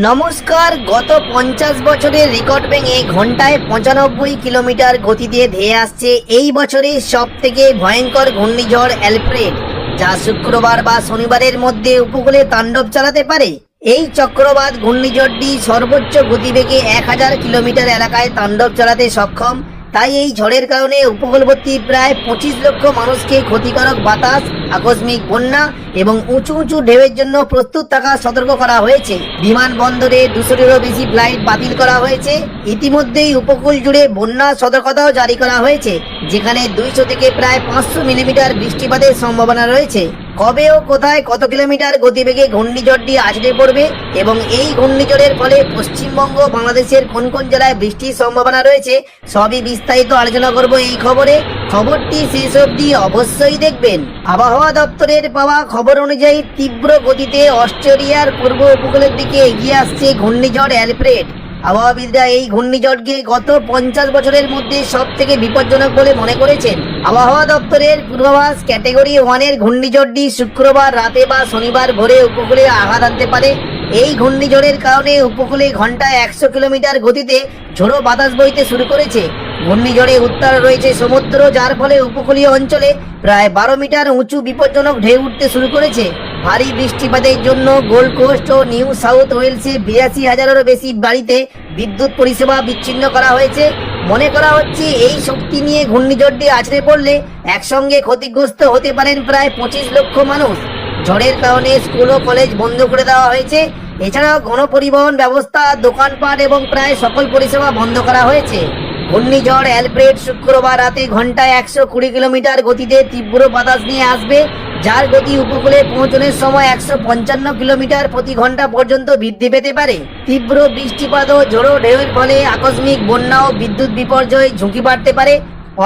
নমস্কার, গত পঞ্চাশ বছরের রেকর্ড ভেঙে ঘন্টায় পঁচানব্বই কিলোমিটার গতিতে ধেয়ে আসছে এই বছরের সব থেকে ভয়ঙ্কর ঘূর্ণিঝড় অ্যালফ্রেড, যা শুক্রবার বা শনিবারের মধ্যে উপকূলে তাণ্ডব চালাতে পারে। এই চক্রবাদ ঘূর্ণিঝড়টি সর্বোচ্চ গতিবেগে এক হাজার কিলোমিটার এলাকায় তাণ্ডব চালাতে সক্ষম। তাই এই ঝড়ের কারণে উপকূলবর্তী প্রায় পঁচিশ লক্ষ মানুষকে ক্ষতিকারক বাতাস, আকস্মিক বন্যা এবং উঁচু উঁচু ঢেউয়ের জন্য প্রস্তুত থাকা সতর্ক করা হয়েছে। বিমানবন্দরে দুশোটিরও বেশি ফ্লাইট বাতিল করা হয়েছে। ইতিমধ্যেই উপকূল জুড়ে বন্যা সতর্কতাও জারি করা হয়েছে, যেখানে দুইশো থেকে প্রায় পাঁচশো মিলিমিটার বৃষ্টিপাতের সম্ভাবনা রয়েছে। কবে ও কোথায় কত কিলোমিটার গতিবেগে ঘূর্ণিঝড়টি আছড়ে পড়বে এবং এই ঘূর্ণিঝড়ের ফলে পশ্চিমবঙ্গ বাংলাদেশের কোন কোন জেলায় বৃষ্টির সম্ভাবনা রয়েছে, সবই বিস্তারিত আলোচনা করব এই খবরে। খবরটি শেষ অবধি অবশ্যই দেখবেন। আবহাওয়া দপ্তরের পাওয়া খবর অনুযায়ী তীব্র গতিতে অস্ট্রেলিয়ার পূর্ব উপকূলের দিকে এগিয়ে আসছে ঘূর্ণিঝড় অ্যালফ্রেড। আবহাওয়াবিদরা এই ঘূর্ণিঝড়কে গত পঞ্চাশ বছরের মধ্যে সব থেকে বিপজ্জনক বলে মনে করেছেন। আবহাওয়া দপ্তরের পূর্বাভাস ক্যাটেগরি ওয়ানের ঘূর্ণিঝড়টি শুক্রবার রাতে বা শনিবার ভোরে উপকূলে আঘাত আনতে পারে। এই ঘূর্ণিঝড়ের কারণে উপকূলে ঘন্টায় একশো কিলোমিটার গতিতে ঝোড়ো বাতাস বইতে শুরু করেছে। ঘূর্ণিঝড়ে উত্তার রয়েছে সমুদ্র, যার ফলে উপকূলীয় অঞ্চলে প্রায় বারো মিটার উঁচু বিপজ্জনক ঢেউ উঠতে শুরু করেছে। ভারী বৃষ্টিপাতের জন্য গোল্ড কোস্ট ও নিউ সাউথ ওয়েলসে বিরাশি হাজারেরও বেশি বাড়িতে বিদ্যুৎ পরিষেবা বিচ্ছিন্ন করা হয়েছে। মনে করা হচ্ছে এই শক্তি নিয়ে ঘূর্ণিঝড়টি আছড়ে পড়লে একসঙ্গে ক্ষতিগ্রস্ত হতে পারেন প্রায় পঁচিশ লক্ষ মানুষ। ঝড়ের কারণে স্কুল ও কলেজ বন্ধ করে দেওয়া হয়েছে। এছাড়াও গণপরিবহন ব্যবস্থা, দোকানপাট এবং প্রায় সকল পরিষেবা বন্ধ করা হয়েছে। ঘূর্ণিঝড় অ্যালফ্রেড শুক্রবার রাতে ঘন্টায় একশো কুড়ি কিলোমিটার গতিতে তীব্র বাতাস নিয়ে আসবে। যার গতি উপকূলে পৌঁছনের সময় একশো পঞ্চান্ন কিলোমিটার প্রতি ঘণ্টা পর্যন্ত বৃদ্ধি পেতে পারে। তীব্র বৃষ্টিপাত ও ঝোড়ো ঢেউয়ের ফলে আকস্মিক বন্যা ও বিদ্যুৎ বিপর্যয় ঝুঁকি বাড়তে পারে।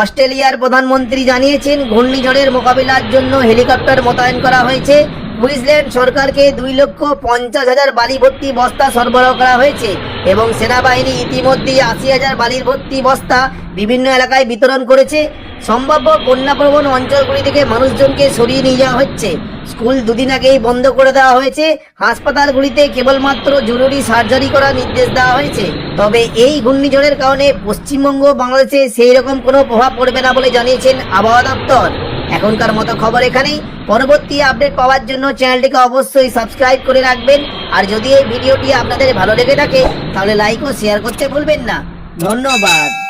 অস্ট্রেলিয়ার প্রধানমন্ত্রী জানিয়েছেন, ঘূর্ণিঝড়ের মোকাবিলার জন্য হেলিকপ্টার মোতায়েন করা হয়েছে। কুইন্সল্যান্ড সরকারকে দুই লক্ষ পঞ্চাশ হাজার বালি ভর্তি বস্তা সরবরাহ করা হয়েছে এবং সেনাবাহিনী ইতিমধ্যেই আশি হাজার বালির ভর্তি বস্তা বিভিন্ন এলাকায় বিতরণ করেছে। সম্ভাব্য বন্যাপ্রবণ অঞ্চলগুলি থেকে মানুষজনকে সরিয়ে নিয়ে যাওয়া হচ্ছে। স্কুল দুদিন আগেই বন্ধ করে দেওয়া হয়েছে। হাসপাতালগুলিতে কেবলমাত্র জরুরি সার্জারি করার নির্দেশ দেওয়া হয়েছে। তবে এই ঘূর্ণিঝড়ের কারণে পশ্চিমবঙ্গ বাংলাদেশে সেই রকম কোনো প্রভাব পড়বে না বলে জানিয়েছেন আবহাওয়া দপ্তর। এখনকার মতো খবর এখানেই। পরবর্তী আপডেট পাওয়ার জন্য চ্যানেলটিকে অবশ্যই সাবস্ক্রাইব করে রাখবেন। আর যদি এই ভিডিওটি আপনাদের ভালো লেগে থাকে, তাহলে লাইক ও শেয়ার করতে ভুলবেন না। ধন্যবাদ।